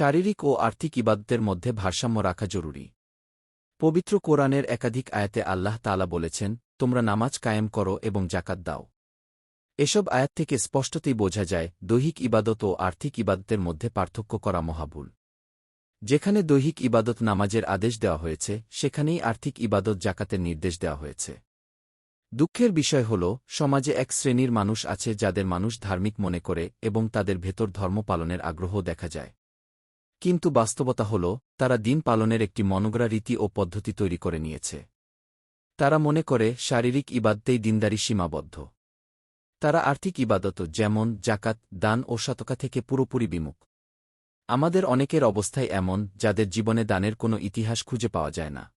শারীরিক ও আর্থিক ইবাদতের মধ্যে ভারসাম্য রাখা জরুরি। পবিত্র কোরআনের একাধিক আয়াতে আল্লাহ তালা বলেছেন, তোমরা নামাজ কায়েম করো এবং জাকাত দাও। এসব আয়াত থেকে স্পষ্টতই বোঝা যায়, দৈহিক ইবাদত ও আর্থিক ইবাদতের মধ্যে পার্থক্য করা মহাবুল যেখানে দৈহিক ইবাদত নামাজের আদেশ দেওয়া হয়েছে, সেখানেই আর্থিক ইবাদত জাকাতের নির্দেশ দেওয়া হয়েছে। দুঃখের বিষয় হল, সমাজে এক শ্রেণির মানুষ আছে যাদের মানুষ ধার্মিক মনে করে এবং তাদের ভেতর ধর্ম পালনের আগ্রহ দেখা যায়। কিন্তু বাস্তবতা হল, তারা দিন পালনের একটি মনোগ্রা রীতি ও পদ্ধতি তৈরি করে নিয়েছে। তারা মনে করে, শারীরিক ইবাদতেই দিনদারি সীমাবদ্ধ। তারা আর্থিক ইবাদত, যেমন জাকাত, দান ও শতকা থেকে পুরোপুরি বিমুখ। আমাদের অনেকের অবস্থায় এমন, যাদের জীবনে দানের কোনো ইতিহাস খুঁজে পাওয়া যায় না।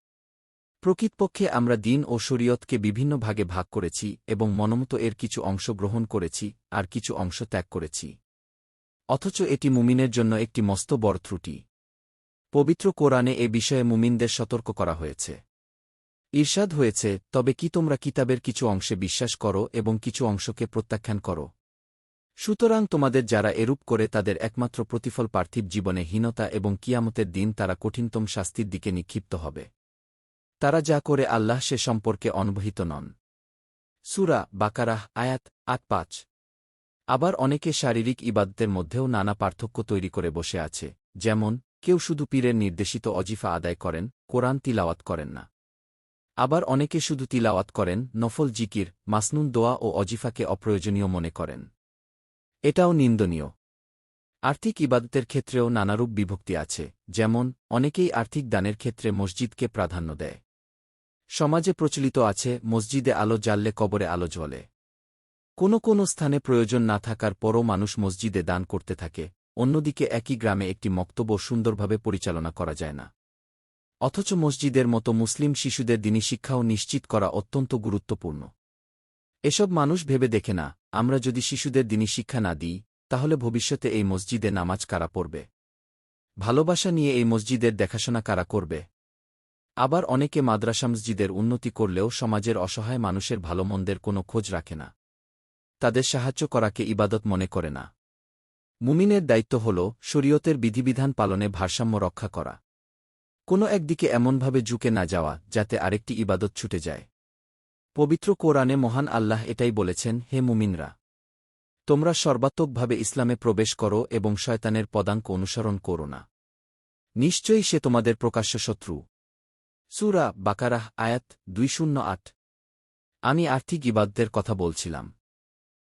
প্রকৃতপক্ষে আমরা দিন ও শরীয়তকে বিভিন্ন ভাগে ভাগ করেছি এবং মনমতো এর কিছু অংশ গ্রহণ করেছি, আর কিছু অংশ ত্যাগ করেছি। অথচ এটি মুমিনের জন্য একটি মস্ত বড় ত্রুটি। পবিত্র কোরআনে এ বিষয়ে মুমিনদের সতর্ক করা হয়েছে। ঈর্ষাদ হয়েছে, তবে কি তোমরা কিতাবের কিছু অংশে বিশ্বাস করো এবং কিছু অংশকে প্রত্যাখ্যান করো? সুতরাং তোমাদের যারা এরূপ করে তাদের একমাত্র প্রতিফল পার্থিব জীবনে হীনতা এবং কিয়ামতের দিন তারা কঠিনতম শাস্তির দিকে নিক্ষিপ্ত হবে। তারা যা করে আল্লাহ সে সম্পর্কে অনবহিত নন। সুরা বাকারাহ, আয়াত আট পাঁচ। আবার অনেকে শারীরিক ইবাদতের মধ্যেও নানা পার্থক্য তৈরি করে বসে আছে, যেমন, কেউ শুধু পীরের নির্দেশিত অজিফা আদায় করেন, কোরআন তিলাওয়াত করেন না। আবার অনেকে শুধু তিলাওয়াত করেন, নফল জিকির, মাসনুন দোয়া ও অজিফাকে অপ্রয়োজনীয় মনে করেন। এটাও নিন্দনীয়। আর্থিক ইবাদতের ক্ষেত্রেও নানারূপ বিভক্তি আছে, যেমন, অনেকেই আর্থিক দানের ক্ষেত্রে মসজিদকে প্রাধান্য দেয়। সমাজে প্রচলিত আছে, মসজিদে আলো জ্বাললে কবরে আলো জ্বলে। কোনো কোনো স্থানে প্রয়োজন না থাকার পরও মানুষ মসজিদে দান করতে থাকে, অন্যদিকে একই গ্রামে একটি মক্তব্য সুন্দরভাবে পরিচালনা করা যায় না। অথচ মসজিদের মতো মুসলিম শিশুদের দিনই শিক্ষাও নিশ্চিত করা অত্যন্ত গুরুত্বপূর্ণ। এসব মানুষ ভেবে দেখে না, আমরা যদি শিশুদের দিনই শিক্ষা না দিই, তাহলে ভবিষ্যতে এই মসজিদে নামাজ কারা পড়বে? ভালোবাসা নিয়ে এই মসজিদের দেখাশোনা কারা করবে? আবার অনেকে মাদ্রাসা মসজিদের উন্নতি করলেও সমাজের অসহায় মানুষের ভালো মন্দের কোনো খোঁজ রাখে না। তাদের সাহায্য করাকে ইবাদত মনে করে না। মুমিনের দায়িত্ব হল শরীয়তের বিধিবিধান পালনে ভারসাম্য রক্ষা করা। কোনো একদিকে এমনভাবে ঝুঁকে না যাওয়া, যাতে আরেকটি ইবাদত ছুটে যায়। পবিত্র কোরআনে মহান আল্লাহ এটাই বলেছেন, হে মুমিনরা, তোমরা সর্বাত্মকভাবে ইসলামে প্রবেশ করো এবং শয়তানের পদাঙ্ক অনুসরণ করো না। নিশ্চয়ই সে তোমাদের প্রকাশ্য শত্রু। সুরা বাকারাহ আয়াত দুই শূন্য আট। আমি আর্থিক ইবাদদের কথা বলছিলাম।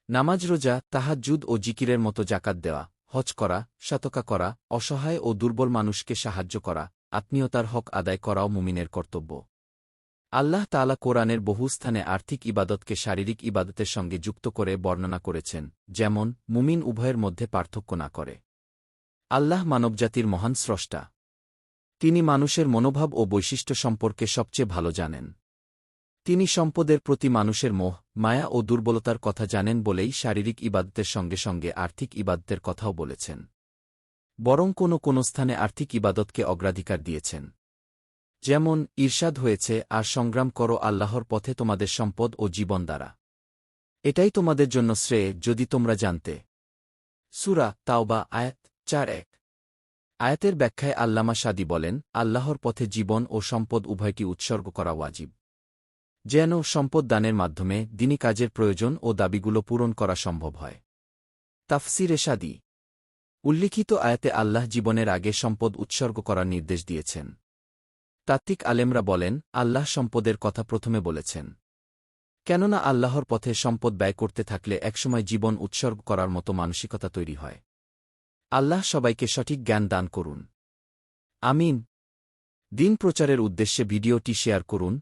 নামাজ রোজা, তাহাজ্জুদ ও জিকিরের মতো জাকাত দেওয়া, হজ করা শতকা করা, অসহায় ও দুর্বল মানুষকে সাহায্য করা, আত্মীয়তার হক আদায় করাও মুমিনের কর্তব্য। আল্লাহ তালা কোরআনের বহু স্থানে আর্থিক ইবাদতকে শারীরিক ইবাদতের সঙ্গে যুক্ত করে বর্ণনা করেছেন, যেমন, মুমিন উভয়ের মধ্যে পার্থক্য না করে। আল্লাহ মানবজাতির মহান স্রষ্টা। তিনি মানুষের মনোভাব ও বৈশিষ্ট্য সম্পর্কে সবচেয়ে ভালো জানেন। তিনি সম্পদের প্রতি মানুষের মোহ, মায়া ও দুর্বলতার কথা জানেন বলেই শারীরিক ইবাদতের সঙ্গে সঙ্গে আর্থিক ইবাদতের কথাও বলেছেন। বরং কোনো কোনো স্থানে আর্থিক ইবাদতকে অগ্রাধিকার দিয়েছেন। যেমন ঈর্ষাদ হয়েছে, আর সংগ্রাম করো আল্লাহর পথে তোমাদের সম্পদ ও জীবন দ্বারা। এটাই তোমাদের জন্য শ্রেয়, যদি তোমরা জানতে। সুরা তাওবা, আয়াত চার, এক। আয়াতের ব্যাখ্যায় আল্লামা সাদি বলেন, আল্লাহর পথে জীবন ও সম্পদ উভয়টি উৎসর্গ করা ওয়াজিব। যেন সম্পদ দানের মাধ্যমে দিনী কাজের প্রয়োজন ও দাবিগুলো পূরণ করা সম্ভব হয়। তাফসিরে সাদি। উল্লিখিত আয়াতে আল্লাহ জীবনের আগে সম্পদ উৎসর্গ করার নির্দেশ দিয়েছেন। তাত্ত্বিক আলেমরা বলেন, আল্লাহ সম্পদের কথা প্রথমে বলেছেন। কেননা আল্লাহর পথে সম্পদ ব্যয় করতে থাকলে একসময় জীবন উৎসর্গ করার মতো মানসিকতা তৈরি হয়। আল্লাহ সবাইকে সঠিক জ্ঞান দান করুন। আমিন। দিন প্রচারের উদ্দেশ্যে ভিডিওটি শেয়ার করুন